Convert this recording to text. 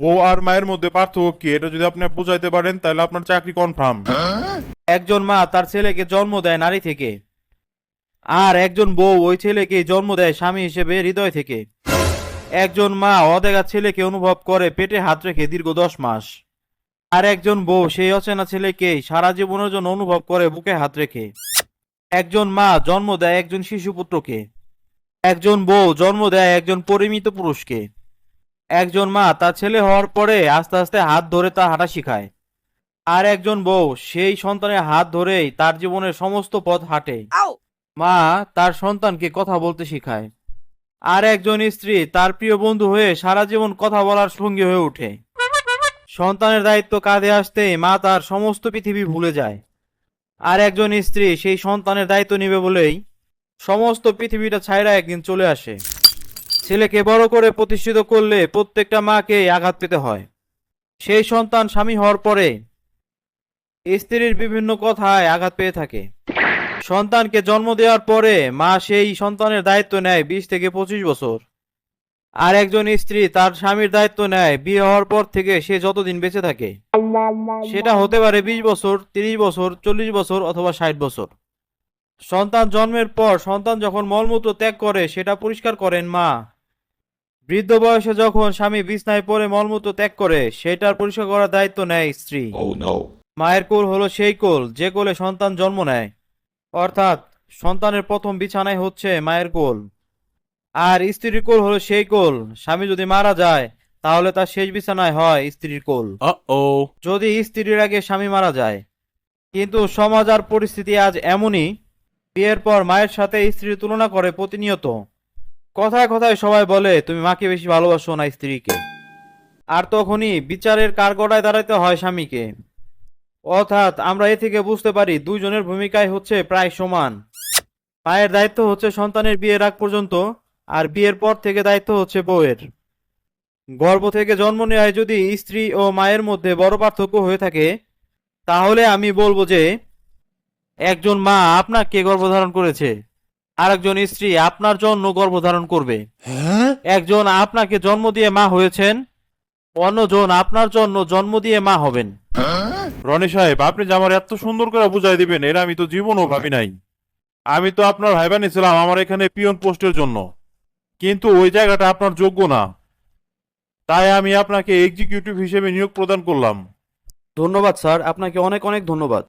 বউ আর মায়ের মধ্যে পার্থক্য কি? এটা যদি আপনি বুঝাইতে পারেন, তাহলে আপনার চাকরি কনফার্ম একজন মা তার ছেলেকে জন্ম দেয় নারী থেকে, আর একজন বউ ওই ছেলেকে জন্ম দেয় স্বামী হিসেবে হৃদয় থেকে। একজন মা অদেগা ছেলেকে অনুভব করে পেটে হাত রেখে দীর্ঘ দশ মাস, আর একজন বউ সেই অচেনা ছেলেকে সারা জীবনের জন্য অনুভব করে বুকে হাত রেখে। একজন মা জন্ম দেয় একজন শিশু পুত্রকে, একজন বউ জন্ম দেয় একজন পরিমিত পুরুষকে। একজন মা তার ছেলে হওয়ার পরে আস্তে আস্তে হাত ধরে তার হাঁটা শিখায়। আর একজন বউ সেই সন্তানের হাত ধরেই তার জীবনের সমস্ত পথ হাঁটে। মা তার সন্তানকে কথা বলতে শিখায়। আর একজন স্ত্রী তার প্রিয় বন্ধু হয়ে সারা জীবন কথা বলার সঙ্গী হয়ে ওঠে। সন্তানের দায়িত্ব কাঁধে আসতেই মা তার সমস্ত পৃথিবী ভুলে যায়। আর একজন স্ত্রী সেই সন্তানের দায়িত্ব নেবে বলেই সমস্ত পৃথিবীটা ছাইরা একদিন চলে আসে। ছেলেকে বড় করে প্রতিষ্ঠিত করলে প্রত্যেকটা মাকে আঘাত পেতে হয়। সেই সন্তান স্বামী হওয়ার পরে স্ত্রীর বিভিন্ন কথায় আঘাত পেয়ে থাকে। সন্তানকে জন্ম দেওয়ার পরে মা সেই সন্তানের দায়িত্ব নেয় বিশ থেকে পঁচিশ বছর। আর একজন স্ত্রী তার স্বামীর দায়িত্ব নেয় বিয়ে হওয়ার পর থেকে সে যতদিন বেঁচে থাকে। সেটা হতে পারে বিশ বছর, তিরিশ বছর, চল্লিশ বছর অথবা ষাট বছর। সন্তান জন্মের পর সন্তান যখন মলমূত্র ত্যাগ করে, সেটা পরিষ্কার করেন মা। বৃদ্ধ বয়সে যখন স্বামী বিছনায় পড়ে মলমূত্র ত্যাগ করে সেটার পরিষ্কার করার দায়িত্ব নেয় স্ত্রী। Oh মায়ের কোল হলো সেই কোল যে কোলে সন্তান জন্ম নেয়। অর্থাৎ সন্তানের প্রথম বিছানায় হচ্ছে মায়ের কোল। আর স্ত্রীর কোল হলো সেই কোল। স্বামী যদি মারা যায় তাহলে তার শেষ বিছানায় হয় স্ত্রীর কোল। Uh-oh. যদি স্ত্রীর আগে স্বামী মারা যায় কিন্তু সমাজ আর পরিস্থিতি আজ এমনই বিয়ের পর মায়ের সাথে স্ত্রীর তুলনা করে প্রতিনিয়ত। কথায় কথায় সবাই বলে, তুমি মাকে বেশি ভালোবাসো না স্ত্রীকে। আর তখনই বিচারের কারগড়ায় দাঁড়াতে হয় স্বামীকে। অর্থাৎ আমরা এ থেকে বুঝতে পারি, দুইজনের ভূমিকায় হচ্ছে প্রায় সমান। মায়ের দায়িত্ব হচ্ছে সন্তানের বিয়ের আগ পর্যন্ত, আর বিয়ের পর থেকে দায়িত্ব হচ্ছে বউয়ের। গর্ভ থেকে জন্ম নেওয়ায় যদি স্ত্রী ও মায়ের মধ্যে বড় পার্থক্য হয়ে থাকে, তাহলে আমি বলব যে, একজন মা আপনাকে গর্ভধারণ করেছে। আরেকজন স্ত্রী আপনার জন্য গর্ভধারণ করবে। একজন আপনাকে জন্ম দিয়ে মা হয়েছেন অন্যজন আপনার জন্য জন্ম দিয়ে মা হবেন। রনি সাহেব আপনি যে আমার এত সুন্দর করে বুঝাই দিবেন এরা আমি তো জীবনও ভাবি নাই। আমি তো আপনার ভাই বানিয়েছিলাম আমার এখানে পিয়ন পোস্টের জন্য। কিন্তু ওই জায়গাটা আপনার যোগ্য না। তাই আমি আপনাকে এক্সিকিউটিভ হিসেবে নিয়োগ প্রদান করলাম। ধন্যবাদ স্যার। আপনাকে অনেক অনেক ধন্যবাদ।